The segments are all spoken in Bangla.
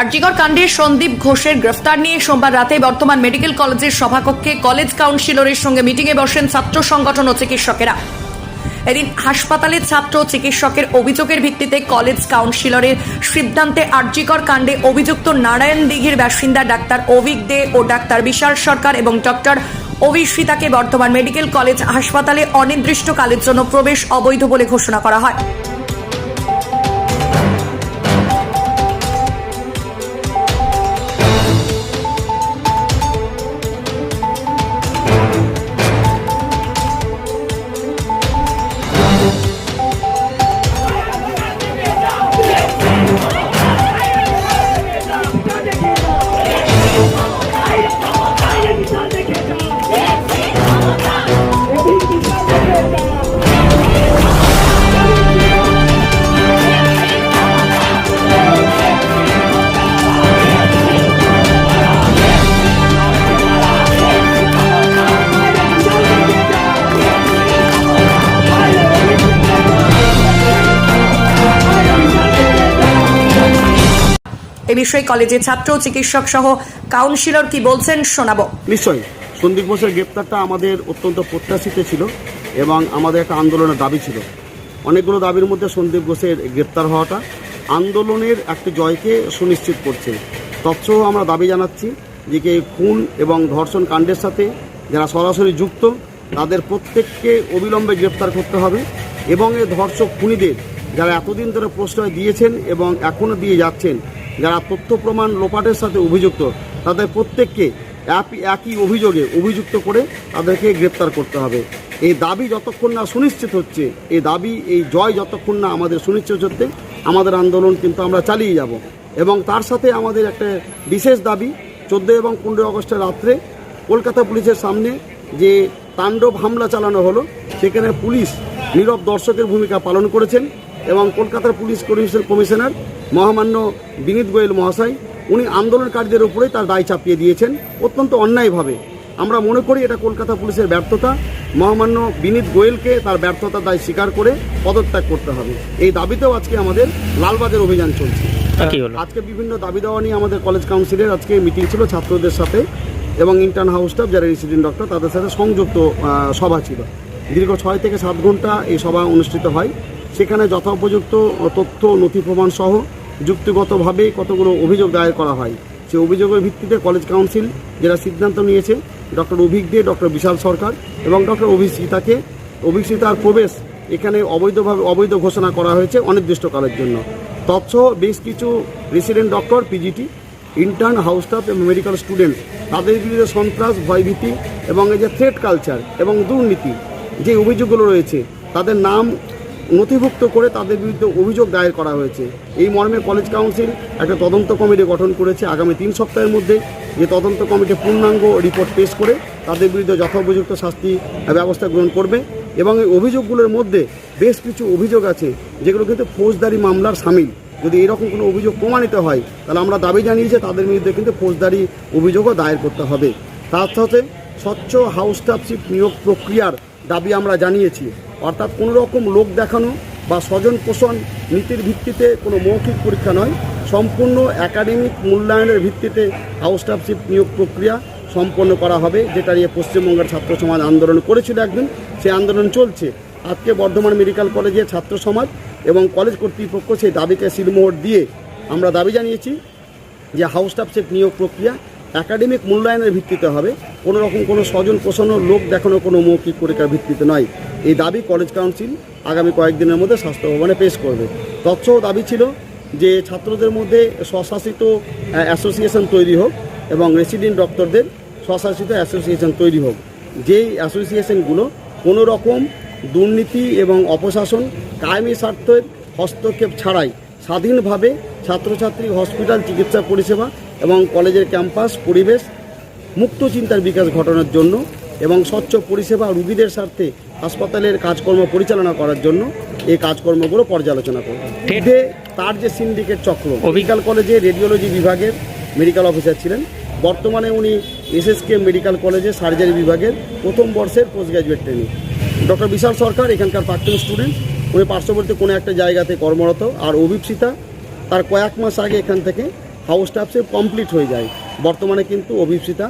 আরজিকর কাণ্ডে সন্দীপ ঘোষের গ্রেফতার নিয়ে সোমবার রাতে বর্তমান মেডিকেল কলেজের সভাকক্ষে কলেজ কাউন্সিলরের সঙ্গে মিটিংয়ে বসেন ছাত্র সংগঠন ও চিকিৎসকেরা। এদিন হাসপাতালে ছাত্র চিকিৎসকের অভিযোগের ভিত্তিতে কলেজ কাউন্সিলরের সিদ্ধান্তে আরজিকর কাণ্ডে অভিযুক্ত নারায়ণ দিঘির বাসিন্দা ডাক্তার অভিক দে ও ডাক্তার বিশাল সরকার এবং ডক্টর অভিশ্রিতাকে বর্তমান মেডিকেল কলেজ হাসপাতালে অনির্দিষ্টকালের জন্য প্রবেশ অবৈধ বলে ঘোষণা করা হয়। বিষয়ে কলেজের ছাত্র, চিকিৎসক সহ কাউন্সিলর কি বলছেন শোনাবো। নিশ্চয়ই। সন্দীপ ঘোষের গ্রেপ্তারটা আমাদের অত্যন্ত প্রত্যাশিত ছিল এবং আমাদের একটা আন্দোলনের দাবি ছিল। অনেকগুলো দাবির মধ্যে সন্দীপ ঘোষের গ্রেপ্তার হওয়াটা আন্দোলনের একটি জয়কে সুনিশ্চিত করছে। তৎসহ আমরা দাবি জানাচ্ছি যে কে খুন এবং ধর্ষণ কাণ্ডের সাথে যারা সরাসরি যুক্ত, তাদের প্রত্যেককে অবিলম্বে গ্রেপ্তার করতে হবে এবং এ ধর্ষক খুনিদের যারা এতদিন ধরে প্রশ্রয় দিয়েছেন এবং এখনও দিয়ে যাচ্ছেন যারা তথ্য প্রমাণ লোপাটের সাথে অভিযুক্ত, তাদের প্রত্যেককে একই অভিযোগে অভিযুক্ত করে তাদেরকে গ্রেপ্তার করতে হবে। এই দাবি যতক্ষণ না সুনিশ্চিত হচ্ছে, এই দাবি, এই জয় যতক্ষণ না আমাদের সুনিশ্চিত হচ্ছে, আমাদের আন্দোলন কিন্তু আমরা চালিয়ে যাব। এবং তার সাথে আমাদের একটা বিশেষ দাবি চোদ্দ এবং পনেরোই আগস্টের রাত্রে কলকাতা পুলিশের সামনে যে তাণ্ডব হামলা চালানো হলো, সেখানে পুলিশ নীরব দর্শকের ভূমিকা পালন করেছেন এবং কলকাতার পুলিশ কমিশন কমিশনার মহামান্য বিনীত গোয়েল মহাশয় উনি আন্দোলনকারীদের উপরেই তার দায় চাপিয়ে দিয়েছেন। অত্যন্ত অন্যায়ভাবে। আমরা মনে করি এটা কলকাতা পুলিশের ব্যর্থতা। মহামান্য বিনীত গোয়েলকে তার ব্যর্থতার দায় স্বীকার করে পদত্যাগ করতে হবে। এই দাবিতেও আজকে আমাদের লালবাজার অভিযান চলছে। আজকে বিভিন্ন দাবি দেওয়া নিয়ে আমাদের কলেজ কাউন্সিলের আজকে মিটিং ছিল ছাত্রদের সাথে এবং ইন্টার্ন হাউস স্টাফ যারা রেসিডেন্ট ডক্টর তাদের সাথে সংযুক্ত সভা ছিল। দীর্ঘ ছয় থেকে সাত ঘণ্টা এই সভা অনুষ্ঠিত হয়। সেখানে যথোপযুক্ত তথ্য, নথি প্রমাণ সহ যুক্তিগতভাবে কতগুলো অভিযোগ দায়ের করা হয়। সেই অভিযোগের ভিত্তিতে কলেজ কাউন্সিল যারা সিদ্ধান্ত নিয়েছে, ডক্টর অভিক দে, ডক্টর বিশাল সরকার এবং ডক্টর অভিষিতাকে অভিষিতার প্রবেশ এখানে অবৈধভাবে অবৈধ ঘোষণা করা হয়েছে অনির্দিষ্টকালের জন্য। তৎসহ বেশ কিছু resident doctor, PGT, intern, house staff এবং মেডিকেল স্টুডেন্ট তাদের বিরুদ্ধে সন্ত্রাস, ভয়ভীতি এবং এই যে থ্রেট কালচার এবং দুর্নীতি যে অভিযোগগুলো রয়েছে, তাদের নাম নথিভুক্ত করে তাদের বিরুদ্ধে অভিযোগ দায়ের করা হয়েছে। এই মর্মে কলেজ কাউন্সিল একটা তদন্ত কমিটি গঠন করেছে। আগামী তিন সপ্তাহের মধ্যে যে তদন্ত কমিটি পূর্ণাঙ্গ রিপোর্ট পেশ করে তাদের বিরুদ্ধে যথোপযুক্ত শাস্তি ব্যবস্থা গ্রহণ করবে এবং এই অভিযোগগুলোর মধ্যে বেশ কিছু অভিযোগ আছে, যেগুলো কিন্তু ফৌজদারি মামলার সামিল। যদি এরকম কোনো অভিযোগ প্রমাণিত হয়, তাহলে আমরা দাবি জানিয়েছি তাদের বিরুদ্ধে কিন্তু ফৌজদারি অভিযোগও দায়ের করতে হবে। তার সাথে স্বচ্ছ হাউস স্টাফশিপ নিয়োগ প্রক্রিয়ার দাবি আমরা জানিয়েছি। অর্থাৎ কোনো রকম লোক দেখানো বা স্বজন পোষণ নীতির ভিত্তিতে কোনো মৌখিক পরীক্ষা নয়। সম্পূর্ণ একাডেমিক মূল্যায়নের ভিত্তিতে হাউস স্টাফশিপ নিয়োগ প্রক্রিয়া সম্পন্ন করা হবে, যেটা নিয়ে পশ্চিমবঙ্গের ছাত্র সমাজ আন্দোলন করেছিল একদিন। সেই আন্দোলন চলছে। আজকে বর্ধমান মেডিকেল কলেজে ছাত্র সমাজ এবং কলেজ কর্তৃপক্ষ সেই দাবিকে শিলমোহর দিয়ে আমরা দাবি জানিয়েছি যে হাউস স্টাফশিপ নিয়োগ প্রক্রিয়া একাডেমিক মূল্যায়নের ভিত্তিতে হবে। কোনো রকম কোনো স্বজন পোষণও লোক দেখানো কোনো মৌখিক পরীক্ষার ভিত্তিতে নয়। এই দাবি কলেজ কাউন্সিল আগামী কয়েকদিনের মধ্যে স্বাস্থ্য ভবনে পেশ করবে। তৎসহ দাবি ছিল যে ছাত্রদের মধ্যে স্বশাসিত অ্যাসোসিয়েশন তৈরি হোক এবং রেসিডেন্ট ডক্টরদের স্বশাসিত অ্যাসোসিয়েশন তৈরি হোক। যেই অ্যাসোসিয়েশনগুলো কোনো রকম দুর্নীতি এবং অপশাসন, কায়েমি স্বার্থের হস্তক্ষেপ ছাড়াই স্বাধীনভাবে ছাত্রছাত্রী হসপিটাল চিকিৎসা পরিষেবা এবং কলেজের ক্যাম্পাস পরিবেশ মুক্ত চিন্তার বিকাশ ঘটানোর জন্য এবং স্বচ্ছ পরিষেবা রুগীদের স্বার্থে হাসপাতালের কাজকর্ম পরিচালনা করার জন্য এই কাজকর্মগুলো পর্যালোচনা করবে। এতে তার যে সিন্ডিকেট চক্র মেডিকেল কলেজে রেডিওলজি বিভাগের মেডিকেল অফিসার ছিলেন। বর্তমানে উনি এসএসকে মেডিকেল কলেজে সার্জারি বিভাগের প্রথম বর্ষের post graduate training doctor Bishal Sarkar এখানকার প্রাক্তন স্টুডেন্ট উনি পার্শ্ববর্তী কোনো একটা জায়গাতে কর্মরত আর অভিপ্সিতা। তার কয়েক মাস আগে এখান থেকে হাউস স্টাফসে কমপ্লিট হয়ে যায়। বর্তমানে কিন্তু অভিপ্সিতা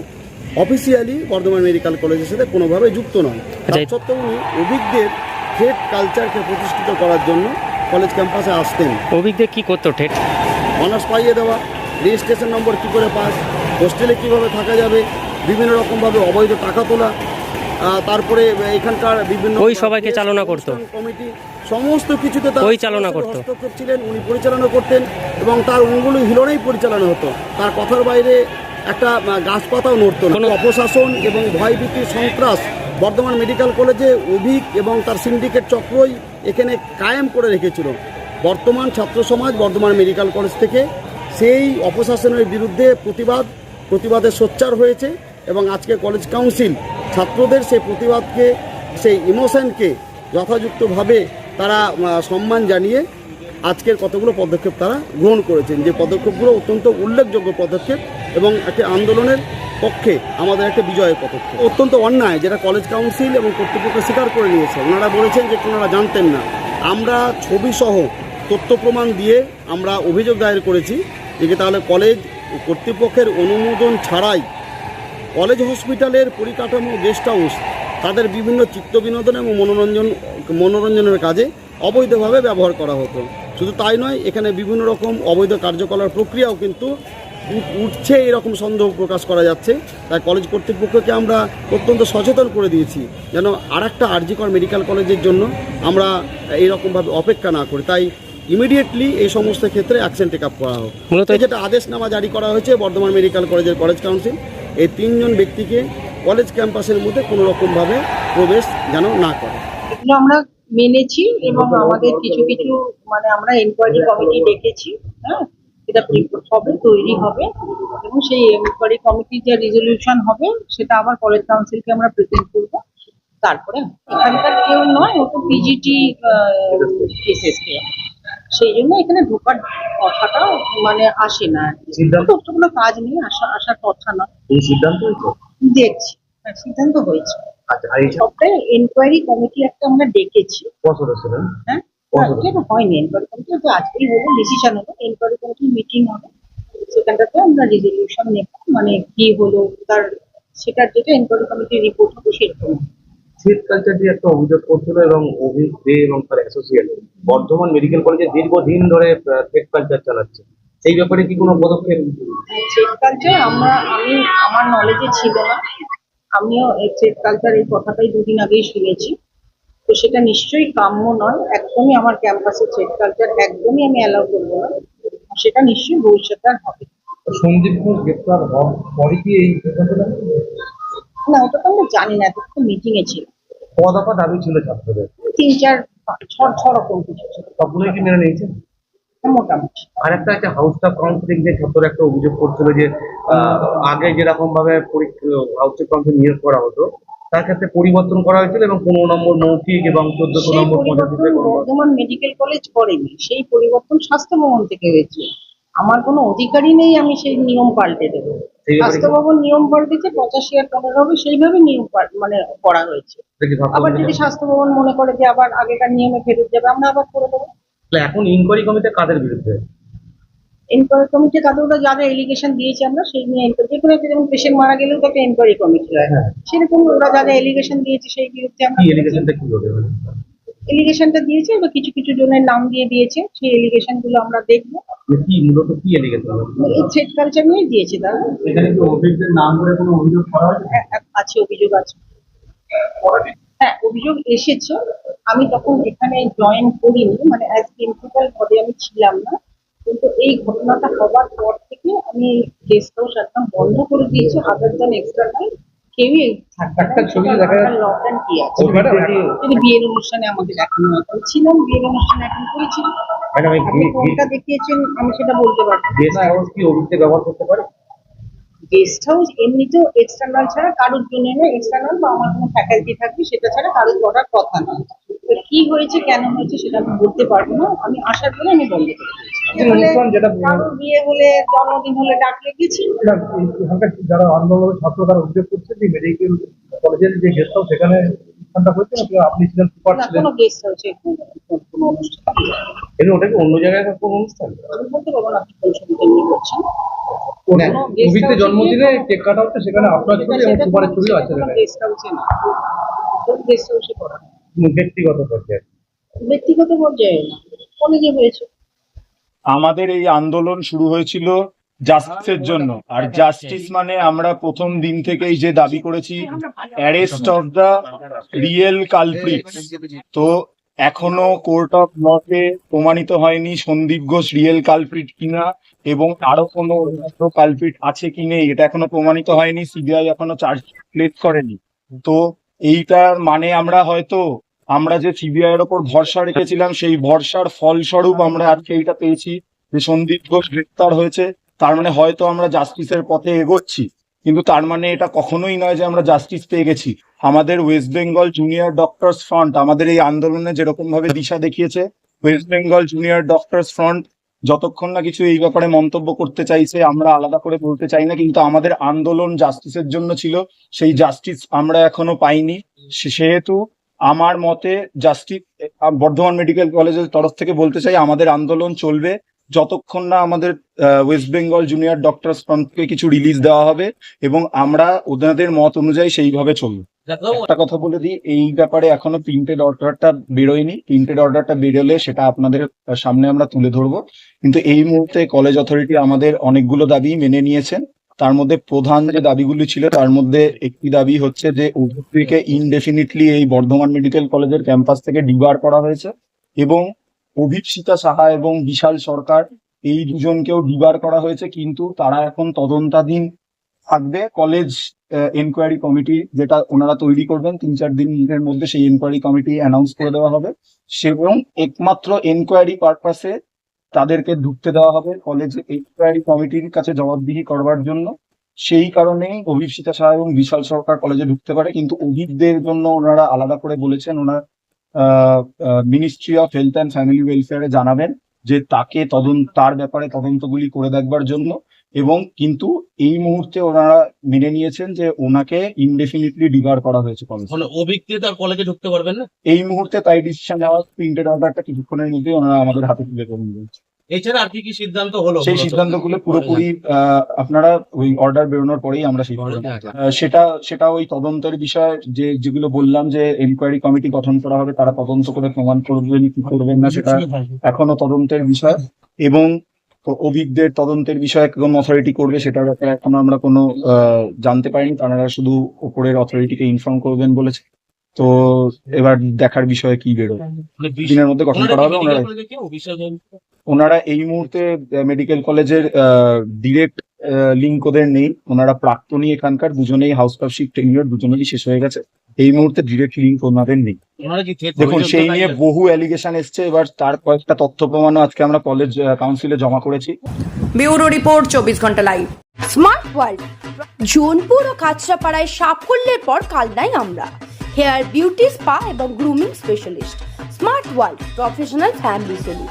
অফিসিয়ালি বর্ধমান মেডিকেল কলেজের সাথে কোনোভাবে যুক্ত নয়। আচ্ছা, সত্ত্বেও উনি অভিজ্ঞদের থ্রেড কালচারকে প্রতিষ্ঠিত করার জন্য কলেজ ক্যাম্পাসে আসতেন। অভিজ্ঞ কী করতো ঠেট অনার্স পাইয়ে দেওয়া রেজিস্ট্রেশন নম্বর কী করে পাস হোস্টেলে কীভাবে থাকা যাবে বিভিন্ন রকমভাবে অবৈধ টাকা তোলা তারপরে এখানকার বিভিন্ন ওই সবাইকে চালনা করতো। কমিটি সমস্ত কিছুতে তার ওই চালনা করতো। হস্তক্ষেপ ছিলেন উনি পরিচালনা করতেন এবং তার অঙ্গুলি হিলনেই পরিচালনা হতো। তার কথার বাইরে একটা গাছপাতাও নড়তো না। অপশাসন এবং ভয়ভীতি সন্ত্রাস বর্ধমান মেডিকেল কলেজে অভিক এবং তার সিন্ডিকেট চক্রই এখানে কায়েম করে রেখেছিল। বর্তমান ছাত্র সমাজ বর্ধমান মেডিকেল কলেজ থেকে সেই অপশাসনের বিরুদ্ধে প্রতিবাদ প্রতিবাদে সোচ্চার হয়েছে এবং আজকে কলেজ কাউন্সিল ছাত্রদের সেই প্রতিবাদকে সেই ইমোশনকে যথাযুক্তভাবে তারা সম্মান জানিয়ে আজকের কতগুলো পদক্ষেপ তারা গ্রহণ করেছেন। যে পদক্ষেপগুলো অত্যন্ত উল্লেখযোগ্য পদক্ষেপ এবং একটি আন্দোলনের পক্ষে আমাদের একটা বিজয়ের পদক্ষেপ। অত্যন্ত অন্যায়, যেটা কলেজ কাউন্সিল এবং কর্তৃপক্ষ স্বীকার করে নিয়েছে। ওনারা বলেছেন যে ওনারা জানতেন না। আমরা ছবিসহ তথ্য প্রমাণ দিয়ে আমরা অভিযোগ দায়ের করেছি যে তাহলে কলেজ কর্তৃপক্ষের অনুমোদন ছাড়াই কলেজ হসপিটালের পরিকাঠামো গেস্ট হাউস, তাদের বিভিন্ন চিত্ত বিনোদন এবং মনোরঞ্জন মনোরঞ্জনের কাজে অবৈধভাবে ব্যবহার করা হতো। শুধু তাই নয় এখানে বিভিন্ন রকম অবৈধ কার্যকলাপ প্রক্রিয়াও কিন্তু উঠছে এরকম সন্দেহ প্রকাশ করা যাচ্ছে। তাই কলেজ কর্তৃপক্ষকে আমরা অত্যন্ত সচেতন করে দিয়েছি যেন আর একটা আরজিকর মেডিকেল কলেজের জন্য আমরা এইরকমভাবে অপেক্ষা না করি। তাই ইমিডিয়েটলি এই সমস্ত ক্ষেত্রে অ্যাকশন টেক আপ করা হোক। মূলত যেটা আদেশনামা জারি করা হয়েছে বর্ধমান মেডিকেল কলেজের কলেজ কাউন্সিল এই তিনজন ব্যক্তিকে কলেজ ক্যাম্পাসের মধ্যে কোনো রকমভাবে প্রবেশ যেন না করে। এগুলো আমরা মেনেছি এবং আমাদের কিছু কিছু মানে আমরা এনকোয়ারি কমিটি ডেকেছি হ্যাঁ? এটা রিপোর্ট হবে তৈরি হবে। এবং সেই এনকোয়ারি কমিটির যে রেজলিউশন হবে সেটা আবার কলেজ কাউন্সিলকে আমরা প্রেজেন্ট করব। তারপরে এখানকার কেউ নয় ও তো পিজিটি এসএসকে সেই জন্য এখানে ঢোকার কথাটা মানে আসে না। আর কি। কোনো কাজ নেই আসা আসার কথা না। এই সিদ্ধান্ত হয়েছে? দেখছি। হ্যাঁ, সিদ্ধান্ত হয়েছে। আচ্ছা আর এই যে সবটাই এনকোয়ারি কমিটি একটা আমরা ডেকেছি। ছিলেন হ্যাঁ? এটা হয়নি এনকোয়ারি কমিটি তো আজকেই হলো ডিসিশন হলো এনকোয়ারি কমিটির মিটিং হবে। সেখানটাতে আমরা রেজলিউশন নেব মানে কি হলো তার সেটার যেটা এনকোয়ারি কমিটির রিপোর্ট হবে সেরকম। হবে। কালচার দিয়ে একটা অভিযোগ করছিল এবং অভিক দে এবং তার অ্যাসোসিয়েট বর্ধমান মেডিকেল কলেজে দীর্ঘদিন ধরে কালচার চালাচ্ছে। সেই ব্যাপারে কি কোনো পদক্ষেপ? কালচার আমরা আমি আমার নলেজে ছিল না। আমিও ট্রেড কালচার এই কথাটাই দুদিন আগেই শুনেছি। তো সেটা নিশ্চয়ই কাম্য নয় একদমই আমার ক্যাম্পাসে ট্রেড কালচার একদমই আমি অ্যালাউ করব না। সেটা নিশ্চয়ই ভবিষ্যতে আর হবে। সন্দীপ ঘোষ গ্রেপ্তার হওয়ার পরে কি এই না ওটা তো আমরা জানি না এটা তো মিটিং এ ছিল পদফা দাবি ছিল ছাত্রদের। তিন চার ছ ছ রকম কিছু ছিল। সবগুলোই কি মেনে নিয়েছেন মোটামুটি। আর একটা আছে হাউস স্টাফ কাউন্সিলিং যে ছাত্ররা একটা অভিযোগ করছিল যে আগে যেরকম ভাবে হাউস স্টাফ কাউন্সিল নিয়োগ করা হতো তার ক্ষেত্রে পরিবর্তন করা হয়েছিল এবং পনেরো নম্বর মৌখিক এবং চোদ্দশো নম্বর বর্ধমান মেডিকেল কলেজ করেনি। সেই পরিবর্তন স্বাস্থ্য ভবন থেকে হয়েছে। আমার কোনো অধিকারই নেই আমি সেই নিয়ম পাল্টে দেবো। স্বাস্থ্য ভবন নিয়ম পাল্টেছে পঁচাশি আর পনেরো হবে সেইভাবে নিয়ম মানে করা হয়েছে। আবার যদি স্বাস্থ্য ভবন মনে করে যে আবার আগেকার নিয়মে ফেরত যাবে আমরা আবার করে দেবো। এখন ইনকোয়ারি কমিটি কাদের বিরুদ্ধে? এনকোয়ারি কমিটি কাদের ওরা যা যা এলিগেশন দিয়েছে আমরা সেই নিয়ে যে কোনো একটা যেমন পেশেন্ট মারা গেলেও তো একটা এনকোয়ারি কমিটি হয়। হ্যাঁ। সেরকম ওরা যা যা এলিগেশন দিয়েছে সেই বিরুদ্ধে আমরা কি এলিগেশনটা কি হবে এলিগেশনটা দিয়েছে বা কিছু কিছু জনের নাম দিয়ে দিয়েছে সেই এলিগেশনগুলো আমরা দেখব। কি মূলত কি এলিগেশন এই থ্রেড কালচার নিয়ে দিয়েছে তারা। এখানে কি অভিযোগের নাম করে কোনো অভিযোগ করা হয়েছে? হ্যাঁ, আছে অভিযোগ আছে। হ্যাঁ অভিযোগ এসেছে। আমি তখন এখানে জয়েন করিনি মানে অ্যাজ প্রিন্সিপাল পদে আমি ছিলাম না। কিন্তু এই ঘটনাটা হওয়ার পর থেকে আমি গেস্ট হাউস একদম বন্ধ করে দিয়েছি আদার দেন এক্সট্রা টাইম কেউই একটা ছবি দেখা যাচ্ছে। লক অ্যান্ড কি আছে? যদি বিয়ের অনুষ্ঠানে আমাকে দেখানো হয় আমি ছিলাম বিয়ের অনুষ্ঠানে এখন করেছি। ম্যাডাম আপনি কোনটা দেখিয়েছেন আমি সেটা বলতে পারব। গেস্ট হাউস কি অভিযোগ ব্যবহার করতে পারে? গেস্ট হাউস এমনিতেও এক্সটার্নাল ছাড়া কারোর জন্য নয় এক্সটার্নাল বা আমার কোনো ফ্যাকাল্টি থাকবে সেটা ছাড়া কারোর করার কথা নয়। তো কি হয়েছে কেন হয়েছে সেটা আমি বলতে পারব না। আমি আসার পরে আমি বন্ধ করে যেটা কারোর বিয়ে হলে জন্মদিন হলে ডাকলে গেছি যারা আন্দোলন ছাত্র তারা অভিযোগ করছে যে মেডিকেল কলেজের যে গেস্ট হাউস সেখানে অনুষ্ঠানটা হয়েছে নাকি আপনি ছিলেন সুপার ছিলেন? কোনো গেস্ট হচ্ছে কোনো অনুষ্ঠান ওটা কি অন্য জায়গায় কোনো অনুষ্ঠান? আমি বলতে পারব না কোন ছবিতে নিয়ে করছেন? কোনো মুভিতে জন্মদিনে কেক কাটা হচ্ছে সেখানে আপনার ছবি এবং সুপারের ছবিও আছে গেস্ট হাউসে না। গেস্ট হাউসে করা ব্যক্তিগত পর্যায়ে? ব্যক্তিগত পর্যায়ে না। কলেজে হয়েছে? আমাদের এই আন্দোলন শুরু হয়েছিল জাস্টিসের জন্য। আর জাস্টিস মানে আমরা প্রথম দিন থেকেই যে দাবি করেছি arrest of the real culprit তো এখনও কোর্ট অফ লতে প্রমাণিত হয়নি সন্দীপ ঘোষ রিয়েল কালপ্রিট কিনা এবং আরও কোনো কালপ্রিট আছে কি নেই এটা এখনও প্রমাণিত হয়নি সিবিআই এখনও চার্জ প্লেস করেনি। তো এইটার মানে আমরা হয়তো আমরা যে সিবিআই এর ওপর ভরসা রেখেছিলাম সেই ভরসার ফলস্বরূপ আমরা আজকে এইটা পেয়েছি যে সন্দীপ ঘোষ গ্রেপ্তার হয়েছে। তার মানে হয়তো আমরা জাস্টিসের পথে এগোচ্ছি, কিন্তু তার মানে এটা কখনোই নয় যে আমরা জাস্টিস পেয়ে গেছি। আমাদের West Bengal junior doctors front আমাদের এই আন্দোলনে যেরকম ভাবে দিশা দেখিয়েছে West Bengal junior doctors front যতক্ষণ না কিছু এই ব্যাপারে মন্তব্য করতে চাইছে, আমরা আলাদা করে বলতে চাই না, কিন্তু আমাদের আন্দোলন জাস্টিসের জন্য ছিল, সেই জাস্টিস আমরা এখনও পাইনি। সেহেতু আমার মতে জাস্টিস বর্ধমান মেডিকেল কলেজের তরফ থেকে বলতে চাই, আমাদের আন্দোলন চলবে। যতক্ষণ না আমাদের ওয়েস্ট বেঙ্গল জুনিয়র ডক্টরস ফ্রন্টকে কিছু রিলিজ দেওয়া হবে এবং আমরা ওনাদের মত অনুযায়ী সেইভাবে চলবো। একটা কথা বলে দিই এই ব্যাপারে এখনও প্রিন্টেড অর্ডারটা বেরোয়নি। প্রিন্টেড অর্ডারটা বেরোলে সেটা আপনাদের সামনে আমরা তুলে ধরবো। কিন্তু এই মুহূর্তে কলেজ অথরিটি আমাদের অনেকগুলো দাবি মেনে নিয়েছেন। তার মধ্যে প্রধান যে দাবিগুলি ছিল তার মধ্যে একটি দাবি হচ্ছে যে অভিজ্ঞকে ইনডেফিনিটলি এই বর্ধমান মেডিকেল কলেজের ক্যাম্পাস থেকে ডিবার করা হয়েছে এবং অভিপ্সিতা সাহা এবং বিশাল সরকার এই দুজনকেও ডিবার করা হয়েছে, কিন্তু তারা এখন তদন্তাধীন থাকবে। কলেজ এনকোয়ারি কমিটি যেটা ওনারা তৈরি করবেন, তিন চার দিনের মধ্যে সেই এনকোয়ারি কমিটি অ্যানাউন্স করে দেওয়া হবে। এবং একমাত্র এনকোয়ারি পারপাসে তাদেরকে ঢুকতে দেওয়া হবে কলেজ এনকোয়ারি কমিটির কাছে জবাবদিহি করবার জন্য। সেই কারণেই অভিপ্সিতা সাহা এবং বিশাল সরকার কলেজে ঢুকতে পারে, কিন্তু অভিজ্ঞদের জন্য ওনারা আলাদা করে বলেছেন, ওনার ministry of health and family ওয়েলফেয়ারে জানাবেন যে তাকে তদন্ত তার ব্যাপারে তদন্তগুলি করে দেখবার জন্য এবং কিন্তু এই মুহূর্তে ওনারা মেনে নিয়েছেন যে ওনাকে ইনডেফিনিটলি ডিভার করা হয়েছে কলেজ মানে অভিজ্ঞতা কলেজে ঢুকতে পারবেন না এই মুহূর্তে তাই ডিসিশন নেওয়া প্রিন্টেড অর্ডারটা কিছুক্ষণের মধ্যে ওনারা আমাদের হাতে তুলে দেবেন বলছে। এছাড়া আর কি কি সিদ্ধান্ত হলো সেই সিদ্ধান্তগুলো পুরোপুরি আহ, আপনারা ওই অর্ডার বেরোনোর পরেই আমরা সেই সেটা সেটা ওই তদন্তের বিষয় যে যেগুলো বললাম যে এনকোয়ারি কমিটি গঠন করা হবে তারা তদন্ত করে প্রমাণ করবেন কি করবেন না সেটা এখনও তদন্তের বিষয়। এবং অভিজ্ঞদের তদন্তের বিষয়ে কোন অথরিটি করবে সেটার ব্যাপারে এখনও আমরা কোনো আহ, জানতে পারিনি। তারা শুধু ওপরের অথরিটিকে ইনফর্ম করবেন বলেছে। তো এবার দেখার বিষয়ে কি বেরোয়? মানে দিনের মধ্যে গঠন করা হবে ওনারা ওনারা এই মুহূর্তে মেডিকেল কলেজের ডিরেক্ট লিঙ্ক ওদের নেই। ওনারা প্রাক্তনী এখানকার দুজনেই হাউস ক্লাবশিপ টেনিয়র দুজনেরই শেষ হয়ে গেছে। এই মুহূর্তে ডিরেক্ট লিঙ্ক ওনাদের নেই। দেখুন সেই নিয়ে বহু অ্যালিগেশন এসছে। এবার তার কয়েকটা তথ্য প্রমাণও আজকে আমরা কলেজ কাউন্সিলে জমা করেছি। ব্যুরো রিপোর্ট চব্বিশ ঘণ্টা লাইভ স্মার্ট ওয়ার্ল্ড জোনপুর ও কাঁচরাপাড়ায় সাফল্যের পর কালনাই আমরা। হেয়ার বিউটি স্পা এবং grooming specialist smart world professional family salon